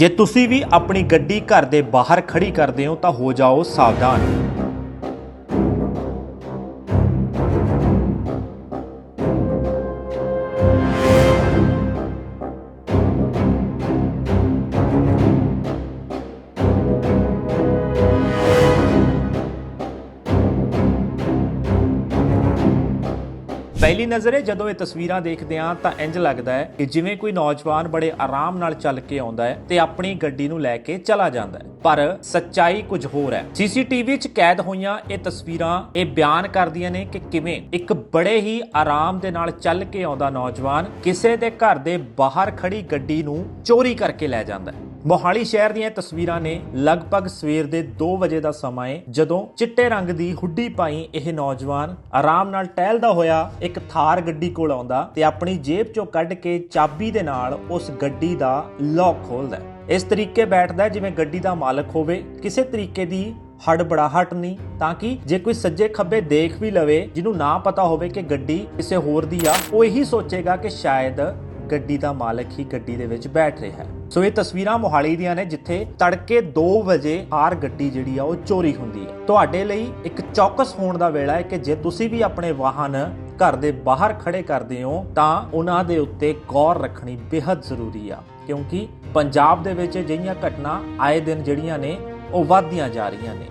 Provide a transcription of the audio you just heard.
ਜੇ ਤੁਸੀਂ ਵੀ ਆਪਣੀ ਗੱਡੀ ਘਰ ਦੇ ਬਾਹਰ ਖੜੀ ਕਰਦੇ ਹੋ ਤਾਂ ਹੋ ਜਾਓ ਸਾਵਧਾਨ। ਪਹਿਲੀ ਨਜ਼ਰੇ ਜਦੋਂ ਇਹ ਤਸਵੀਰਾਂ ਦੇਖਦੇ ਹਾਂ ਤਾਂ ਇੰਜ ਲੱਗਦਾ ਹੈ ਕਿ ਜਿਵੇਂ ਕੋਈ ਨੌਜਵਾਨ ਬੜੇ ਆਰਾਮ ਨਾਲ ਚੱਲ ਕੇ ਆਉਂਦਾ ਹੈ ਤੇ ਆਪਣੀ ਗੱਡੀ ਨੂੰ ਲੈ ਕੇ ਚਲਾ ਜਾਂਦਾ ਹੈ। ਪਰ ਸੱਚਾਈ ਕੁਝ ਹੋਰ ਹੈ। ਸੀਸੀਟੀਵੀ 'ਚ ਕੈਦ ਹੋਈਆਂ ਇਹ ਤਸਵੀਰਾਂ ਇਹ ਬਿਆਨ ਕਰਦੀਆਂ ਨੇ ਕਿ ਕਿਵੇਂ ਇੱਕ ਬੜੇ ਹੀ ਆਰਾਮ ਦੇ ਨਾਲ ਚੱਲ ਕੇ ਆਉਂਦਾ ਨੌਜਵਾਨ ਕਿਸੇ ਦੇ ਘਰ ਦੇ ਬਾਹਰ ਖੜੀ ਗੱਡੀ ਨੂੰ ਚੋਰੀ ਕਰਕੇ ਲੈ ਜਾਂਦਾ ਹੈ। ਮੋਹਾਲੀ ਸ਼ਹਿਰ ਦੀਆਂ ਤਸਵੀਰਾਂ ਨੇ ਲਗਭਗ ਸਵੇਰ ਦੇ 2 ਵਜੇ ਦਾ ਸਮਾਂ ਹੈ ਜਦੋਂ ਚਿੱਟੇ ਰੰਗ ਦੀ ਹੁੱਡੀ ਪਾਈ ਇਹ ਨੌਜਵਾਨ ਆਰਾਮ ਨਾਲ ਟਹਿਲਦਾ ਹੋਇਆ ਇੱਕ ਥਾਰ ਗੱਡੀ ਕੋਲ ਆਉਂਦਾ ਤੇ ਆਪਣੀ ਜੇਬ ਚੋਂ ਕੱਢ ਕੇ ਚਾਬੀ ਦੇ ਨਾਲ ਉਸ ਗੱਡੀ ਦਾ ਲੌਕ ਖੋਲਦਾ ਇਸ ਤਰੀਕੇ ਬੈਠਦਾ ਜਿਵੇਂ ਗੱਡੀ ਦਾ ਮਾਲਕ ਹੋਵੇ। ਕਿਸੇ ਤਰੀਕੇ ਦੀ ਹੜਬੜਾਹਟ ਨਹੀਂ, ਤਾਂ ਕਿ ਜੇ ਕੋਈ ਸੱਜੇ ਖੱਬੇ ਦੇਖ ਵੀ ਲਵੇ, ਜਿਹਨੂੰ ਨਾ ਪਤਾ ਹੋਵੇ ਕਿ ਗੱਡੀ ਕਿਸੇ ਹੋਰ ਦੀ ਆ, ਉਹ ਇਹੀ ਸੋਚੇਗਾ ਕਿ ਸ਼ਾਇਦ ਗੱਡੀ ਦਾ ਮਾਲਕ ਹੀ ਗੱਡੀ ਦੇ ਵਿੱਚ ਬੈਠ ਰਿਹਾ ਹੈ। ਸੋ ਇਹ ਤਸਵੀਰਾਂ ਮੋਹਾਲੀ ਦੀਆਂ ਨੇ, ਜਿੱਥੇ ਤੜਕੇ 2 ਵਜੇ ਹਾਰ ਗੱਡੀ ਜਿਹੜੀ ਆ, ਉਹ ਚੋਰੀ ਹੁੰਦੀ ਹੈ। ਤੁਹਾਡੇ ਲਈ ਇੱਕ ਚੌਕਸ ਹੋਣ ਦਾ ਵੇਲਾ ਹੈ ਕਿ ਜੇ ਤੁਸੀਂ ਵੀ ਆਪਣੇ ਵਾਹਨ ਘਰ ਦੇ ਬਾਹਰ ਖੜੇ ਕਰਦੇ ਹੋ, ਤਾਂ ਉਹਨਾਂ ਦੇ ਉੱਤੇ ਗੌਰ ਰੱਖਣੀ ਬੇहद ਜ਼ਰੂਰੀ ਆ। ਕਿਉਂਕਿ ਪੰਜਾਬ ਦੇ ਵਿੱਚ ਅਜਿਹੀਆਂ ਘਟਨਾ ਆਏ ਦਿਨ ਜਿਹੜੀਆਂ ਨੇ, ਉਹ ਵੱਧਦੀਆਂ ਜਾ ਰਹੀਆਂ ਨੇ।